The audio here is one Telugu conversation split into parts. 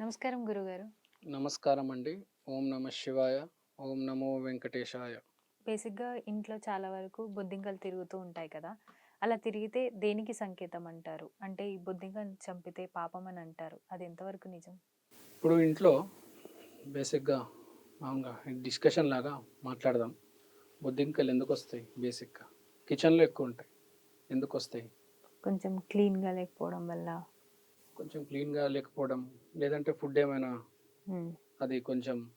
నమస్కారం గురుగారు. నమస్కారం అండి ఓం నమ శివాయ ఓం నమో వెంకటేశాయ. బేసిక్గా ఇంట్లో చాలా వరకు బొద్దింకలు తిరుగుతూ ఉంటాయి కదా. అలా తిరిగితే దేనికి సంకేతం అంటారు? అంటే ఈ బొద్దింకను చంపితే పాపం అని అంటారు. అది ఎంతవరకు నిజం? ఇప్పుడు ఇంట్లో బేసిక్గా మామూలుగా డిస్కషన్ లాగా మాట్లాడదాం. బొద్దింకలు ఎందుకు వస్తాయి బేసిక్గా? కిచెన్లో ఎక్కువ ఉంటాయి. ఎందుకు వస్తాయి? కొంచెం క్లీన్గా లేకపోవడం వల్ల. కొంచెం క్లీన్గా లేకపోవడం లేదంటే ఫుడ్ ఏమైనా అది కొంచెం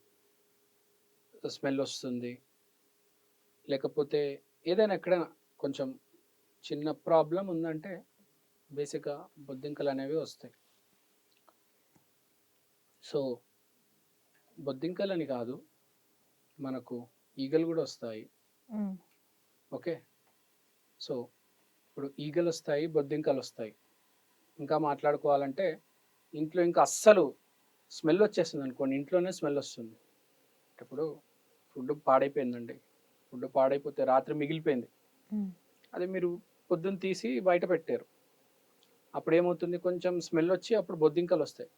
స్మెల్ వస్తుంది. లేకపోతే ఏదైనా ఎక్కడైనా కొంచెం చిన్న ప్రాబ్లం ఉందంటే బేసిక్గా బొద్దింకలు అనేవి వస్తాయి. సో బొద్దింకలని కాదు మనకు ఈగలు కూడా వస్తాయి. ఓకే? సో ఇప్పుడు ఈగలు వస్తాయి బొద్దింకలు వస్తాయి. ఇంకా మాట్లాడుకోవాలంటే ఇంట్లో ఇంకా అస్సలు స్మెల్ వచ్చేస్తుంది అనుకోండి ఇంట్లోనే స్మెల్ వస్తుంది. ఇప్పుడు ఫుడ్ పాడైపోయిందండి. ఫుడ్ పాడైపోతే రాత్రి మిగిలిపోయింది. అది మీరు పొద్దున్న తీసి బయట పెట్టారు. అప్పుడు ఏమవుతుంది కొంచెం స్మెల్ వచ్చి అప్పుడు బొద్దింకలు వస్తాయి.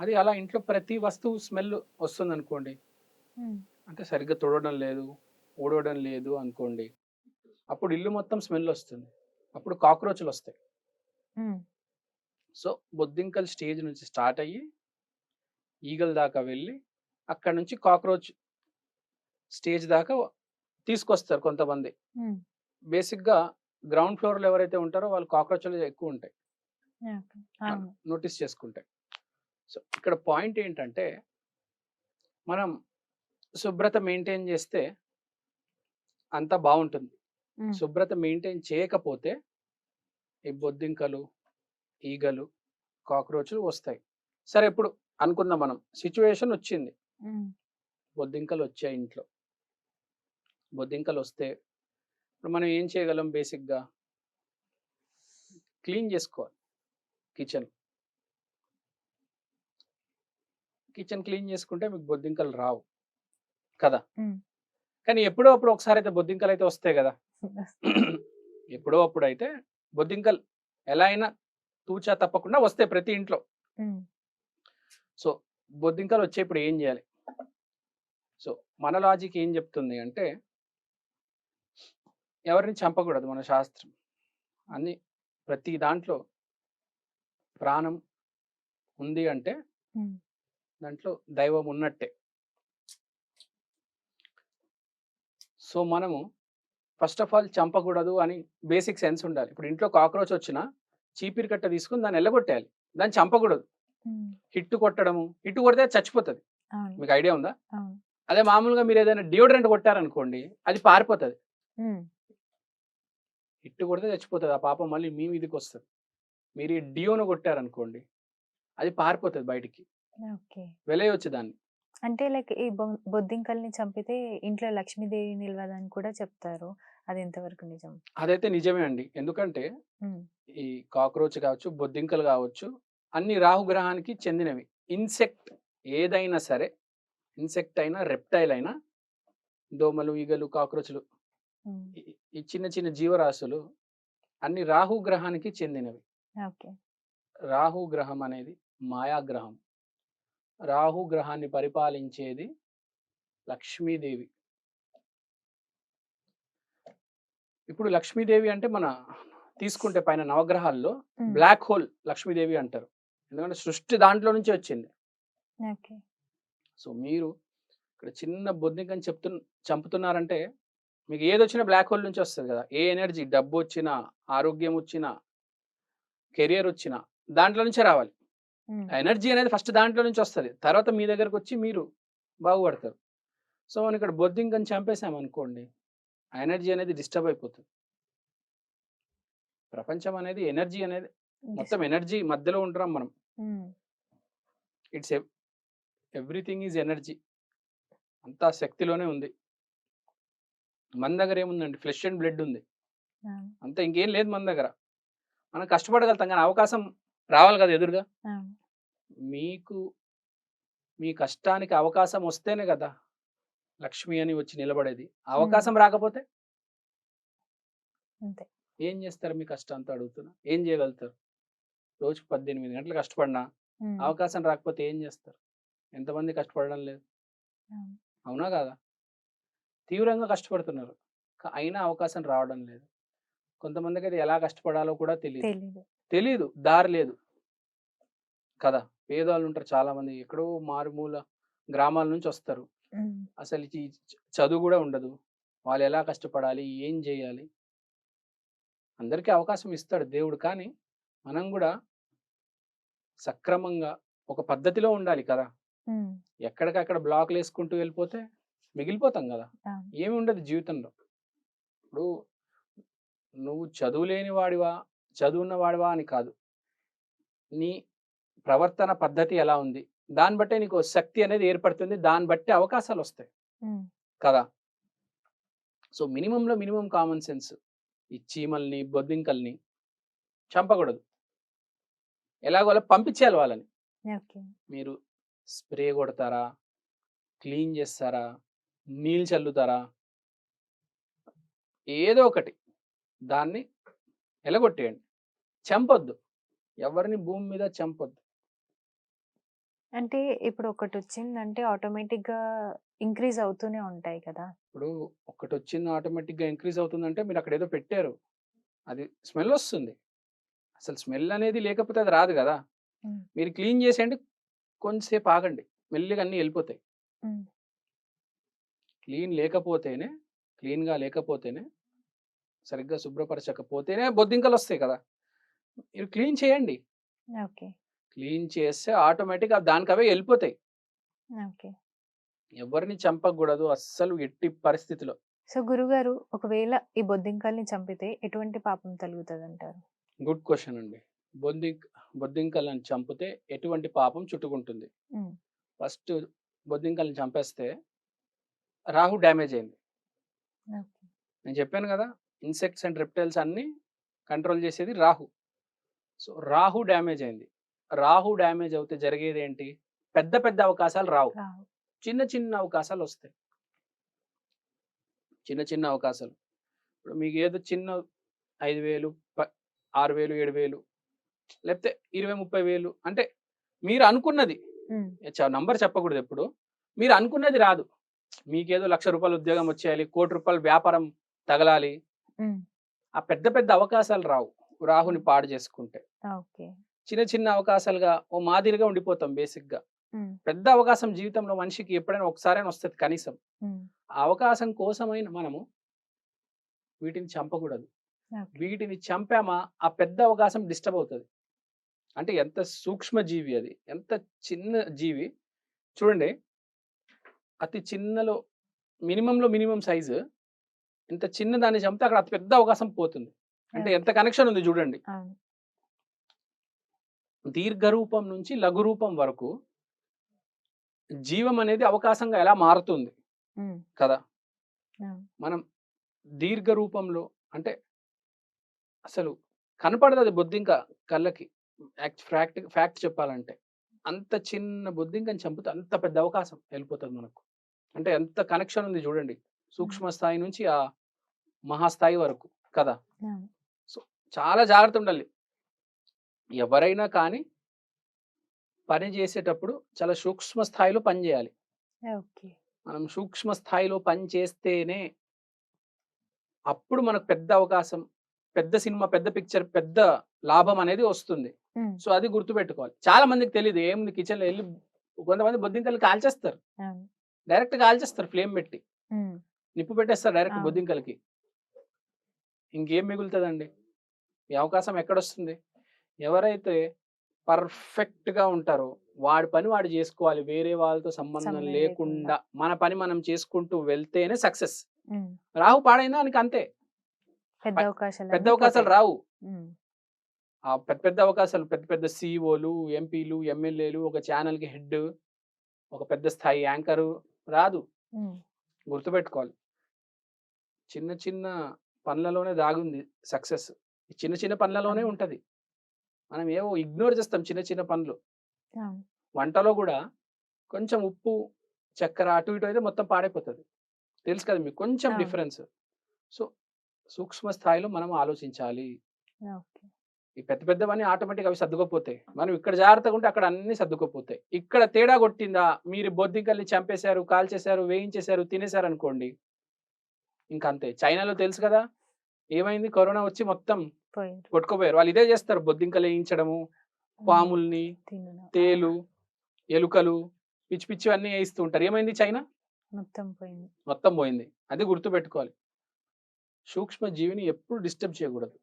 అది అలా ఇంట్లో ప్రతి వస్తువు స్మెల్ వస్తుంది అనుకోండి. అంటే సరిగ్గా తుడవడం లేదు ఊడవడం లేదు అనుకోండి. అప్పుడు ఇల్లు మొత్తం స్మెల్ వస్తుంది. అప్పుడు కాక్రోచ్లు వస్తాయి. సో బొద్దింకల్ స్టేజ్ నుంచి స్టార్ట్ అయ్యి ఈగల దాకా వెళ్ళి అక్కడ నుంచి కాక్రోచ్ స్టేజ్ దాకా తీసుకొస్తారు కొంతమంది. బేసిక్గా గ్రౌండ్ ఫ్లోర్లో ఎవరైతే ఉంటారో వాళ్ళు కాక్రోచ్లు ఎక్కువ ఉంటాయి. నోటీస్ చేసుకుంటాయి సో ఇక్కడ పాయింట్ ఏంటంటే మనం శుభ్రత మెయింటైన్ చేస్తే అంతా బాగుంటుంది. శుభ్రత మెయింటైన్ చేయకపోతే ఈ బొద్దింకలు ఈగలు కాక్రోచ్లు వస్తాయి. సరే ఇప్పుడు అనుకుందాం మనం. సిచ్యువేషన్ వచ్చింది. బొద్దింకలు వచ్చాయి ఇంట్లో. బొద్దింకలు వస్తే ఇప్పుడు మనం ఏం చేయగలం బేసిక్గా? క్లీన్ చేసుకోవాలి. కిచెన్. కిచెన్ క్లీన్ చేసుకుంటే మీకు బొద్దింకలు రావు. కదా. కానీ ఎప్పుడో అప్పుడు ఒకసారి అయితే బొద్దింకలు అయితే వస్తాయి కదా? ఎప్పుడో అప్పుడు అయితే బొద్దింకలు ఎలా అయినా తూచా తప్పకుండా వస్తాయి ప్రతి ఇంట్లో. సో బొద్దింకలు వచ్చేప్పుడు ఏం చేయాలి? సో మన లాజిక్ ఏం చెప్తుంది అంటే ఎవరిని చంపకూడదు మన శాస్త్రం. అన్ని ప్రతి దాంట్లో ప్రాణం ఉంది అంటే దాంట్లో దైవం ఉన్నట్టే. సో మనము ఫస్ట్ ఆఫ్ ఆల్ చంపకూడదు అని బేసిక్ సెన్స్ ఉండాలి. ఇప్పుడు ఇంట్లో కాక్రోచ్ వచ్చినా చీపిరి కట్ట తీసుకుని దాన్ని ఎల్లగొట్టేయాలి. దాన్ని చంపకూడదు. హిట్టు కొట్టడము హిట్టు కొడితే చచ్చిపోతుంది. మీకు ఐడియా ఉందా? అదే మామూలుగా మీరు ఏదైనా డియోడ్రెంట్ కొట్టారనుకోండి అది పారిపోతుంది. హిట్టు కొడితే చచ్చిపోతుంది. ఆ పాపం మళ్ళీ మీ మీదకి వస్తుంది. మీరు డియోను కొట్టారనుకోండి అది పారిపోతుంది బయటికి. వెలేయొచ్చు దాన్ని. అంటే లైక్ ఈ బొ- బొద్దింకల్ని చంపితే ఇంట్లో లక్ష్మీదేవి నిలవదని కూడా చెప్తారు. అది ఎంతవరకు నిజం? అదైతే నిజమే అండి. ఎందుకంటే ఈ కాక్రోచ్ కావచ్చు బొద్దింకలు కావచ్చు అన్ని రాహుగ్రహానికి చెందినవి. ఇన్సెక్ట్ ఏదైనా సరే ఇన్సెక్ట్ అయినా రెప్టైల్ అయినా దోమలు ఈగలు కాక్రోచ్లు ఈ- ఈ చిన్న చిన్న జీవరాశులు అన్ని రాహు గ్రహానికి చెందినవి. ఓకే. రాహు గ్రహం అనేది మాయాగ్రహం. రాహు గ్రహాన్ని పరిపాలించేది లక్ష్మీదేవి. ఇప్పుడు లక్ష్మీదేవి అంటే మన తీసుకుంటే పైన నవగ్రహాల్లో బ్లాక్ హోల్ లక్ష్మీదేవి అంటారు. ఎందుకంటే సృష్టి దాంట్లో నుంచి వచ్చింది. ఓకే. సో మీరు ఇక్కడ చిన్న బొద్దింకని చెప్తు చంపుతున్నారంటే మీకు ఏది వచ్చినా బ్లాక్ హోల్ నుంచి వస్తుంది కదా. ఏ ఎనర్జీ డబ్బు వచ్చినా ఆరోగ్యం వచ్చినా కెరియర్ వచ్చినా దాంట్లో నుంచే రావాలి. ఎనర్జీ అనేది ఫస్ట్ దాంట్లో నుంచి వస్తుంది. తర్వాత మీ దగ్గరకు వచ్చి మీరు బాగుపడతారు. సో మనం ఇక్కడ బొద్దింకని చంపేసాం అనుకోండి ఆ ఎనర్జీ అనేది డిస్టర్బ్ అయిపోతుంది. ప్రపంచం అనేది ఎనర్జీ అనేది మొత్తం ఎనర్జీ మధ్యలో ఉంటున్నాం మనం. It's everything is energy. అంతా శక్తిలోనే ఉంది. మన దగ్గర ఏముందండి? ఫ్లెష్ అండ్ బ్లడ్ ఉంది. అంతా ఇంకేం లేదు మన దగ్గర. మనం కష్టపడగలుగుతాం కానీ అవకాశం రావాలి కదా ఎదురుగా? మీకు మీ కష్టానికి అవకాశం వస్తేనే కదా లక్ష్మి అని వచ్చి నిలబడేది. అవకాశం రాకపోతే? ఏం చేస్తారు మీ కష్టంతో అడుగుతున్నా? ఏం చేయగలుగుతారు? రోజుకు పద్దెనిమిది గంటలు కష్టపడినా అవకాశం రాకపోతే ఏం చేస్తారు? ఎంతమంది కష్టపడడం లేదు. అవును. కాదా? తీవ్రంగా కష్టపడుతున్నారు. అయినా అవకాశం రావడం లేదు. కొంతమందికి అయితే ఎలా కష్టపడాలో కూడా తెలియదు తెలీదు. తెలీదు దారి లేదు. కదా! పేదవాళ్ళు ఉంటారు చాలా మంది ఎక్కడో మారుమూల గ్రామాల నుంచి వస్తారు. అసలు చదువు కూడా ఉండదు. వాళ్ళు ఎలా కష్టపడాలి? ఏం చేయాలి? అందరికీ అవకాశం ఇస్తాడు దేవుడు. కానీ మనం కూడా సక్రమంగా ఒక పద్ధతిలో ఉండాలి కదా! ఎక్కడికక్కడ బ్లాక్లు వేసుకుంటూ వెళ్ళిపోతే మిగిలిపోతాం కదా. ఏమి ఉండదు జీవితంలో. ఇప్పుడు నువ్వు చదువు లేని వాడివా? చదువున్న వాడివా అని కాదు. నీ ప్రవర్తన పద్ధతి ఎలా ఉంది? దాన్ని బట్టే నీకు శక్తి అనేది ఏర్పడుతుంది. దాన్ని బట్టి అవకాశాలు వస్తాయి. కదా? సో మినిమంలో మినిమం కామన్ సెన్స్. ఈ చీమల్ని బొద్దింకల్ని చంపకూడదు. ఎలాగోలా పంపించేయాలి వాళ్ళని. మీరు స్ప్రే కొడతారా? క్లీన్ చేస్తారా? నీళ్ళు చల్లుతారా? ఏదో ఒకటి. దాన్ని ఎలగొట్టేయండి. చంపొద్దు. ఎవరిని భూమి మీద చంపొద్దు. అంటే ఇప్పుడు ఒకటి వచ్చిందంటే ఆటోమేటిక్గా ఇంక్రీజ్ అవుతూనే ఉంటాయి కదా! ఇప్పుడు ఒకటి వచ్చింది ఆటోమేటిక్గా ఇంక్రీజ్ అవుతుందంటే మీరు అక్కడ ఏదో పెట్టారు. అది స్మెల్ వస్తుంది. అసలు స్మెల్ అనేది లేకపోతే అది రాదు కదా. మీరు క్లీన్ చేసేయండి కొంచెంసేపు ఆగండి. మెల్లిగా అన్నీ వెళ్ళిపోతాయి. క్లీన్ లేకపోతేనే క్లీన్గా లేకపోతేనే సరిగ్గా శుభ్రపరచకపోతేనే బొద్దింకలు వస్తాయి కదా! మీరు క్లీన్ చేయండి. ఓకే. క్లీన్ చేస్తే ఆటోమేటిక్గా దానికి అవే వెళ్ళిపోతాయి. ఓకే. ఎవరిని చంపకూడదు అస్సలు ఎట్టి పరిస్థితిలో. సో గురుగారు ఒకవేళ ఈ బొద్దింకల్ని చంపితే ఎటువంటి పాపం తగులుతుంది అంటారు గుడ్ క్వశ్చన్ అండి. బొద్ది బొద్దింకలను చంపితే ఎటువంటి పాపం చుట్టుకుంటుంది? ఫస్ట్ బొద్దింకలను చంపేస్తే రాహు డ్యామేజ్ అయింది. నేను చెప్పాను కదా! ఇన్సెక్ట్స్ అండ్ రెప్టైల్స్ అన్ని కంట్రోల్ చేసేది రాహు. సో రాహు డ్యామేజ్ అయింది. రాహు డ్యామేజ్ అవుతే జరిగేది ఏంటి? పెద్ద పెద్ద అవకాశాలు రావు. చిన్న చిన్న అవకాశాలు వస్తాయి. చిన్న చిన్న అవకాశాలు. ఇప్పుడు మీకు ఏదో చిన్న ఐదు వేలు ప- ఆరు వేలు ఏడు వేలు లేకపోతే ఇరవై ముప్పై వేలు అంటే మీరు అనుకున్నది. నంబర్ చెప్పకూడదు ఎప్పుడు. మీరు అనుకున్నది రాదు. మీకేదో లక్ష రూపాయలు ఉద్యోగం వచ్చేయాలి కోటి రూపాయలు వ్యాపారం తగలాలి ఉమ్, ఆ పెద్ద పెద్ద అవకాశాలు రావు రాహుని పాడు చేసుకుంటే. ఓకే. చిన్న చిన్న అవకాశాలుగా ఓ మాదిరిగా ఉండిపోతాం బేసిక్గా ఉమ్, పెద్ద అవకాశం జీవితంలో మనిషికి ఎప్పుడైనా ఒకసారైనా వస్తుంది కనీసం. ఉమ్, ఆ అవకాశం కోసమైన మనము వీటిని చంపకూడదు. ఓకే. వీటిని చంపామా ఆ పెద్ద అవకాశం డిస్టర్బ్ అవుతుంది. అంటే ఎంత సూక్ష్మ జీవి అది. ఎంత చిన్న జీవి. చూడండి. అతి చిన్నలో మినిమంలో మినిమం సైజు. ఇంత చిన్న దాన్ని చంపితే అక్కడ అతి పెద్ద అవకాశం పోతుంది. అంటే ఎంత కనెక్షన్ ఉంది చూడండి. దీర్ఘరూపం నుంచి లఘు రూపం వరకు జీవం అనేది అవకాశంగా ఎలా మారుతుంది? కదా? మనం దీర్ఘ రూపంలో అంటే అసలు కనపడదు అది బొద్దింక కళ్ళకి. ఫ్యాక్ట్ ఫ్యాక్ట్ చెప్పాలంటే అంత చిన్న బొద్దింకని చంపితే అంత పెద్ద అవకాశం వెళ్ళిపోతుంది మనకు. అంటే ఎంత కనెక్షన్ ఉంది చూడండి. సూక్ష్మ స్థాయి నుంచి ఆ మహాస్థాయి వరకు కదా? అవును. చాలా జాగ్రత్త ఉండాలి. ఎవరైనా కానీ పని చేసేటప్పుడు చాలా సూక్ష్మ స్థాయిలో పని చేయాలి. మనం సూక్ష్మ స్థాయిలో పని చేస్తేనే అప్పుడు మనకు పెద్ద అవకాశం పెద్ద సినిమా పెద్ద పిక్చర్ పెద్ద లాభం అనేది వస్తుంది. సో అది గుర్తుపెట్టుకోవాలి. చాలా మందికి తెలియదు ఏముంది కిచెన్లో వెళ్ళి కొంతమంది బొద్దింకలు కాల్చేస్తారు. డైరెక్ట్ కాల్చేస్తారు ఫ్లేమ్ పెట్టి. నిప్పు పెట్టేస్తారు డైరెక్ట్. బొద్దింకలకి. ఇంకేం మిగులుతుందండి? ఈ అవకాశం ఎక్కడొస్తుంది? ఎవరైతే పర్ఫెక్ట్గా ఉంటారో వాడి పని వాడు చేసుకోవాలి. వేరే వాళ్ళతో సంబంధం లేకుండా. మన పని మనం చేసుకుంటూ వెళ్తేనే సక్సెస్. రాహు పాడైందా ఆయనకి అంతే. పెద్ద అవకాశాలు పెద్ద. రావు. ఆ పెద్ద పెద్ద అవకాశాలు పెద్ద పెద్ద సిఇఓలు ఎంపీలు ఎమ్మెల్యేలు ఒక ఛానల్కి హెడ్ ఒక పెద్ద స్థాయి యాంకరు రాదు. గుర్తుపెట్టుకోవాలి. చిన్న చిన్న పనులలోనే దాగుంది సక్సెస్. చిన్న చిన్న పనులలోనే. ఉంటది. మనం ఏవో ఇగ్నోర్ చేస్తాం చిన్న చిన్న పనులు. వంటలో కూడా కొంచెం ఉప్పు చక్కెర అటు ఇటు అయితే మొత్తం పాడైపోతుంది. తెలుసు కదా మీకు కొంచెం. డిఫరెన్స్. సో సూక్ష్మ స్థాయిలో మనం ఆలోచించాలి. ఈ పెద్ద పెద్దవన్నీ ఆటోమేటిక్ అవి సర్దుకోపోతాయి. మనం ఇక్కడ జాగ్రత్తగా ఉంటే అక్కడ అన్ని సర్దుకోపోతాయి. ఇక్కడ తేడా కొట్టిందా? మీరు బొద్దింకల్ని చంపేశారు కాల్చేశారు వేయించేశారు తినేశారు అనుకోండి ఇంకా అంతే చైనాలో తెలుసు కదా! ఏమైంది? కరోనా వచ్చి మొత్తం పోయారు కొట్టుకుపోయారు. వాళ్ళు ఇదే చేస్తారు. బొద్దింకలు వేయించడము పాముల్ని తేలు ఎలుకలు పిచ్చి పిచ్చి అన్నీ వేయిస్తూ ఉంటారు. ఏమైంది చైనా? మొత్తం పోయింది. మొత్తం పోయింది. అది గుర్తుపెట్టుకోవాలి. సూక్ష్మ జీవిని ఎప్పుడు డిస్టర్బ్ చేయకూడదు.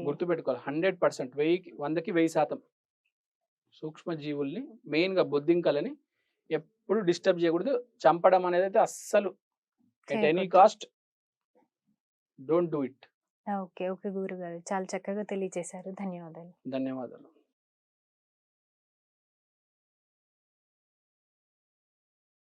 గుర్తుపెట్టుకోవాలి. Hundred percent. వెయ్యికి వందకి వెయ్యి శాతం. సూక్ష్మ జీవుల్ని మెయిన్గా బొద్దింకలని ఎప్పుడు డిస్టర్బ్ చేయకూడదు. చంపడం అనేది అయితే అస్సలు. At any. Cost don't do it. Okay okay గురుగారు. చాలా చక్కగా తెలియజేశారు. ధన్యవాదాలు. ధన్యవాదాలు.